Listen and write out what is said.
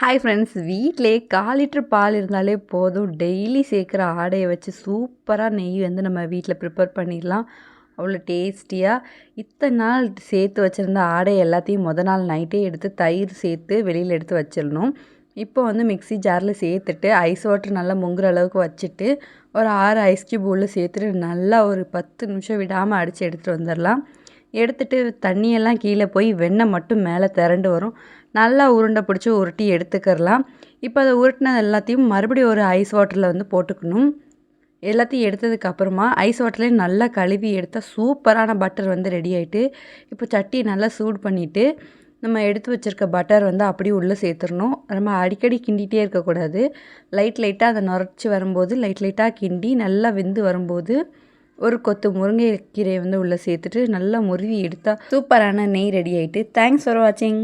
Hi friends வீட்டிலே கால் litre பால் இருந்தாலே போதும். டெய்லி சேர்க்குற ஆடையை வச்சு சூப்பராக நெய் வந்து நம்ம வீட்டில் ப்ரிப்பேர் பண்ணிடலாம். அவ்வளோ டேஸ்டியாக இத்தனை நாள் சேர்த்து வச்சுருந்த ஆடை எல்லாத்தையும் முத நாள் நைட்டே எடுத்து தயிர் சேர்த்து வெளியில் எடுத்து வச்சிடணும். இப்போ வந்து மிக்ஸி ஜாரில் சேர்த்துட்டு ஐஸ் வாட்டர் நல்லா முங்குற அளவுக்கு வச்சுட்டு ஒரு ஆறு ஐஸ் கியூப் உள்ளே சேர்த்துட்டு நல்லா ஒரு பத்து நிமிஷம் விடாமல் அடித்து எடுத்துகிட்டு வந்துடலாம். எடுத்துட்டு தண்ணியெல்லாம் கீழே போய் வெண்ணெய் மட்டும் மேலே திரண்டு வரும். நல்லா உருண்டை பிடிச்சி உருட்டி எடுத்துக்கிறலாம். இப்போ அதை உருட்டினது எல்லாத்தையும் மறுபடியும் ஒரு ஐஸ் வாட்டரில் வந்து போட்டுக்கணும். எல்லாத்தையும் எடுத்ததுக்கு அப்புறமா ஐஸ் வாட்டர்லேயும் நல்லா கழுவி எடுத்தால் சூப்பரான பட்டர் வந்து ரெடி ஆகிட்டு இப்போ சட்டி நல்லா சூடு பண்ணிவிட்டு நம்ம எடுத்து வச்சுருக்க பட்டர் வந்து அப்படியே உள்ளே சேர்த்துடணும். நம்ம அடிக்கடி கிண்டிகிட்டே இருக்கக்கூடாது. லைட் லைட்டாக அதை நுரைச்சி வரும்போது லைட் லைட்டாக கிண்டி நல்லா வெந்து வரும்போது ஒரு கொத்து முருங்கைக்கீரையை வந்து உள்ளே சேர்த்துட்டு நல்லா முருவி எடுத்தால் சூப்பரான நெய் ரெடி ஆகிட்டு தேங்க்ஸ் ஃபார் வாட்சிங்